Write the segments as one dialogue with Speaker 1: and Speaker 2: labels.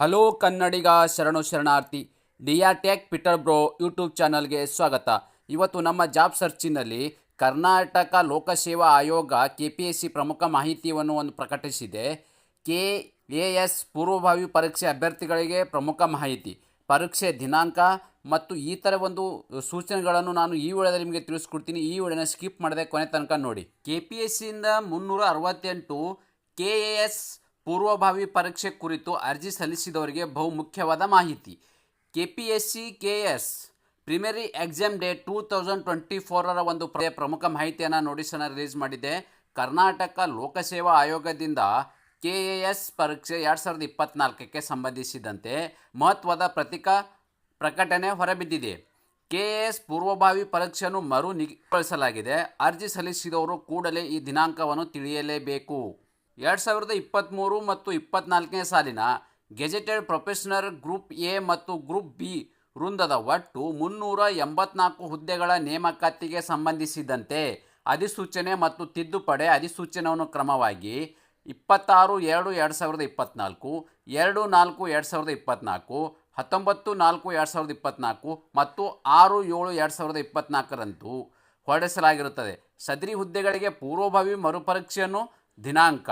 Speaker 1: Hello ಕನ್ನಡಿಗ ಶರಣು ಶರಣಾರ್ಥಿ D R tech ಪಿಟರ್ bro YouTube ಚಾನಲ್ಗೆ ಸ್ವಾಗತ. ಇವತ್ತು ನಮ್ಮ ಜಾಬ್ ಸರ್ಚಿನಲ್ಲಿ ಕರ್ನಾಟಕ ಲೋಕಸೇವಾ ಆಯೋಗ ಕೆ ಪಿ ಎಸ್ ಸಿ ಪ್ರಮುಖ ಮಾಹಿತಿಯನ್ನು ಒಂದು ಪ್ರಕಟಿಸಿದೆ. ಕೆ ಎ ಎಸ್ ಪೂರ್ವಭಾವಿ ಪರೀಕ್ಷೆ ಅಭ್ಯರ್ಥಿಗಳಿಗೆ ಪ್ರಮುಖ ಮಾಹಿತಿ, ಪರೀಕ್ಷೆ ದಿನಾಂಕ ಮತ್ತು ಈ ಥರ ಒಂದು ಸೂಚನೆಗಳನ್ನು ನಾನು ಈ ವಿಡಿಯೋದಲ್ಲಿ ನಿಮಗೆ ತಿಳಿಸ್ಕೊಡ್ತೀನಿ. ಈ ವಿಡಿಯೋನ ಸ್ಕಿಪ್ ಮಾಡದೆ ಕೊನೆ ತನಕ ನೋಡಿ. ಕೆ ಪಿ ಎಸ್ ಸಿಯಿಂದ ಮುನ್ನೂರ ಅರವತ್ತೆಂಟು ಕೆ ಎ ಎಸ್ ಪೂರ್ವಭಾವಿ ಪರೀಕ್ಷೆ ಕುರಿತು ಅರ್ಜಿ ಸಲ್ಲಿಸಿದವರಿಗೆ ಬಹುಮುಖ್ಯವಾದ ಮಾಹಿತಿ. K P S C K S primary exam day two thousand twenty ಫೋರರ ಒಂದು ಪ್ರ- ಪ್ರಮುಖ ಮಾಹಿತಿಯನ್ನು ನೋಟಿಸನ್ನು ರಿಲೀಸ್ ಮಾಡಿದೆ. ಕರ್ನಾಟಕ ಲೋಕಸೇವಾ ಆಯೋಗದಿಂದ ಕೆ ಎ ಎಸ್ ಪರೀಕ್ಷೆ ಎರಡು ಸಾವಿರದ ಇಪ್ಪತ್ನಾಲ್ಕಕ್ಕೆ ಸಂಬಂಧಿಸಿದಂತೆ ಮಹತ್ವದ ಪ್ರತಿಕಾ ಪ್ರಕಟಣೆ ಹೊರಬಿದ್ದಿದೆ. ಕೆ ಎಸ್ ಪೂರ್ವಭಾವಿ ಪರೀಕ್ಷೆಯನ್ನು ಮರು ನಿಗದಿಗೊಳಿಸಲಾಗಿದೆ ಅರ್ಜಿ ಸಲ್ಲಿಸಿದವರು ಕೂಡಲೇ ಈ ದಿನಾಂಕವನ್ನು ತಿಳಿಯಲೇಬೇಕು. ಎರಡು ಸಾವಿರದ ಇಪ್ಪತ್ತ್ಮೂರು ಮತ್ತು ಇಪ್ಪತ್ನಾಲ್ಕನೇ ಸಾಲಿನ ಗೆಜೆಟೆಡ್ ಪ್ರೊಫೆಷನರ್ ಗ್ರೂಪ್ ಎ ಮತ್ತು ಗ್ರೂಪ್ ಬಿ ವೃಂದದ ಒಟ್ಟು ಮುನ್ನೂರ ಎಂಬತ್ನಾಲ್ಕು ಹುದ್ದೆಗಳ ನೇಮಕಾತಿಗೆ ಸಂಬಂಧಿಸಿದಂತೆ ಅಧಿಸೂಚನೆ ಮತ್ತು ತಿದ್ದುಪಡಿ ಅಧಿಸೂಚನೆಯನ್ನು ಕ್ರಮವಾಗಿ ಇಪ್ಪತ್ತಾರು ಎರಡು ಎರಡು ಸಾವಿರದ ಇಪ್ಪತ್ತ್ನಾಲ್ಕು ಎರಡು ನಾಲ್ಕು ಎರಡು ಸಾವಿರದ ಇಪ್ಪತ್ತ್ನಾಲ್ಕು ಹತ್ತೊಂಬತ್ತು ನಾಲ್ಕು ಎರಡು ಸಾವಿರದ ಇಪ್ಪತ್ತ್ನಾಲ್ಕು ಮತ್ತು ಆರು ಏಳು ಎರಡು ಸಾವಿರದ ಇಪ್ಪತ್ತ್ನಾಲ್ಕರಂದು ಹೊರಡಿಸಲಾಗಿರುತ್ತದೆ. ಸದರಿ ಹುದ್ದೆಗಳಿಗೆ ಪೂರ್ವಭಾವಿ ಮರುಪರೀಕ್ಷೆಯನ್ನು ದಿನಾಂಕ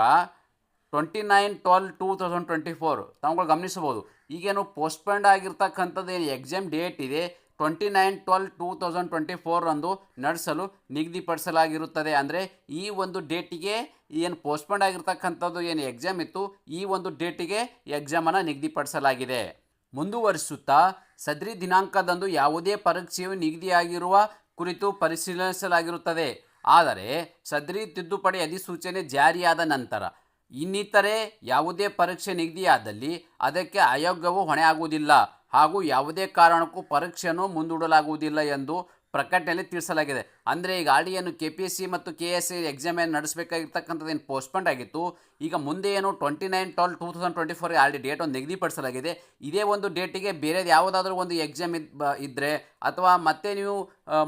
Speaker 1: twenty nine twelve two thousand twenty four. ತಾವುಗಳು ಗಮನಿಸಬಹುದು. ಈಗೇನು ಪೋಸ್ಟ್ಪೋಂಡ್ ಆಗಿರ್ತಕ್ಕಂಥದ್ದು ಏನು ಎಕ್ಸಾಮ್ ಡೇಟ್ ಇದೆ. Twenty nine twelve two thousand twenty four ಅಂದು ನಡೆಸಲು ನಿಗದಿಪಡಿಸಲಾಗಿರುತ್ತದೆ. ಅಂದರೆ ಈ ಒಂದು ಡೇಟಿಗೆ ಏನು ಪೋಸ್ಟ್ಪೋಂಡ್ ಆಗಿರ್ತಕ್ಕಂಥದ್ದು ಏನು ಎಕ್ಸಾಮ್ ಇತ್ತು, ಈ ಒಂದು ಡೇಟಿಗೆ ಎಕ್ಸಾಮನ್ನು ನಿಗದಿಪಡಿಸಲಾಗಿದೆ. ಮುಂದುವರಿಸುತ್ತಾ, ಸದ್ರಿ ದಿನಾಂಕದಂದು ಯಾವುದೇ ಪರೀಕ್ಷೆಯು ನಿಗದಿಯಾಗಿರುವ ಕುರಿತು ಪರಿಶೀಲಿಸಲಾಗಿರುತ್ತದೆ. ಆದರೆ ಸದ್ರಿ ತಿದ್ದುಪಡಿ ಅಧಿಸೂಚನೆ ಜಾರಿಯಾದ ನಂತರ ಇನ್ನಿತರೆ ಯಾವುದೇ ಪರೀಕ್ಷೆ ನಿಗದಿಯಾದಲ್ಲಿ ಅದಕ್ಕೆ ಆಯೋಗವು ಹೊಣೆ ಆಗುವುದಿಲ್ಲ ಹಾಗೂ ಯಾವುದೇ ಕಾರಣಕ್ಕೂ ಪರೀಕ್ಷೆಯನ್ನು ಮುಂದೂಡಲಾಗುವುದಿಲ್ಲ ಎಂದು ಪ್ರಕಟಣೆಯಲ್ಲಿ ತಿಳಿಸಲಾಗಿದೆ. ಅಂದರೆ ಈಗ ಆಡಿಯನ್ನು ಕೆ ಪಿ ಎಸ್ ಸಿ ಮತ್ತು ಕೆ ಎಸ್ ಸಿ ಎಕ್ಸಾಮ್ ಏನು ನಡೆಸಬೇಕಾಗಿರ್ತಕ್ಕಂಥದ್ದು ಏನು ಪೋಸ್ಟ್ಪೋಂಡ್ ಆಗಿತ್ತು. ಈಗ ಮುಂದೆ ಏನು twenty nine twelve two thousand twenty four already date ಒಂದು ನಿಗದಿಪಡಿಸಲಾಗಿದೆ. ಇದೇ ಒಂದು ಡೇಟಿಗೆ ಬೇರೆದು ಯಾವುದಾದ್ರೂ ಒಂದು ಎಕ್ಸಾಮ್ ಇದ್ ಇದ್ದರೆ ಅಥವಾ ಮತ್ತೆ ನೀವು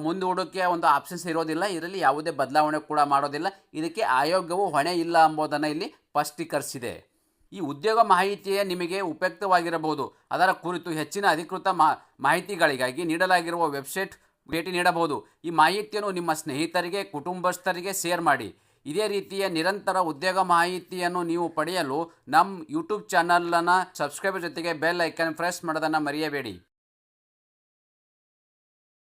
Speaker 1: ಮುಂದೆ ಮುಂದೂಡೋಕ್ಕೆ ಒಂದು ಆಪ್ಷನ್ಸ್ ಇರೋದಿಲ್ಲ. ಇದರಲ್ಲಿ ಯಾವುದೇ ಬದಲಾವಣೆ ಕೂಡ ಮಾಡೋದಿಲ್ಲ. ಇದಕ್ಕೆ ಆಯೋಗವು ಹೊಣೆ ಇಲ್ಲ ಎಂಬುದನ್ನು ಇಲ್ಲಿ ಸ್ಪಷ್ಟೀಕರಿಸಿದೆ. ಈ ಉದ್ಯೋಗ ಮಾಹಿತಿಯೇ ನಿಮಗೆ ಉಪಯುಕ್ತವಾಗಿರಬಹುದು. ಅದರ ಕುರಿತು ಹೆಚ್ಚಿನ ಅಧಿಕೃತ ಮಾಹಿತಿಗಳಿಗಾಗಿ ನೀಡಲಾಗಿರುವ ವೆಬ್ಸೈಟ್ ಭೇಟಿ ನೀಡಬಹುದು. ಈ ಮಾಹಿತಿಯನ್ನು ನಿಮ್ಮ ಸ್ನೇಹಿತರಿಗೆ, ಕುಟುಂಬಸ್ಥರಿಗೆ ಶೇರ್ ಮಾಡಿ. ಇದೇ ರೀತಿಯ ನಿರಂತರ ಉದ್ಯೋಗ ಮಾಹಿತಿಯನ್ನು ನೀವು ಪಡೆಯಲು ನಮ್ಮ ಯೂಟ್ಯೂಬ್ ಚಾನಲನ್ನು ಸಬ್ಸ್ಕ್ರೈಬರ್ ಜೊತೆಗೆ ಬೆಲ್ ಐಕನ್ ಪ್ರೆಸ್ ಮಾಡೋದನ್ನು ಮರೆಯಬೇಡಿ.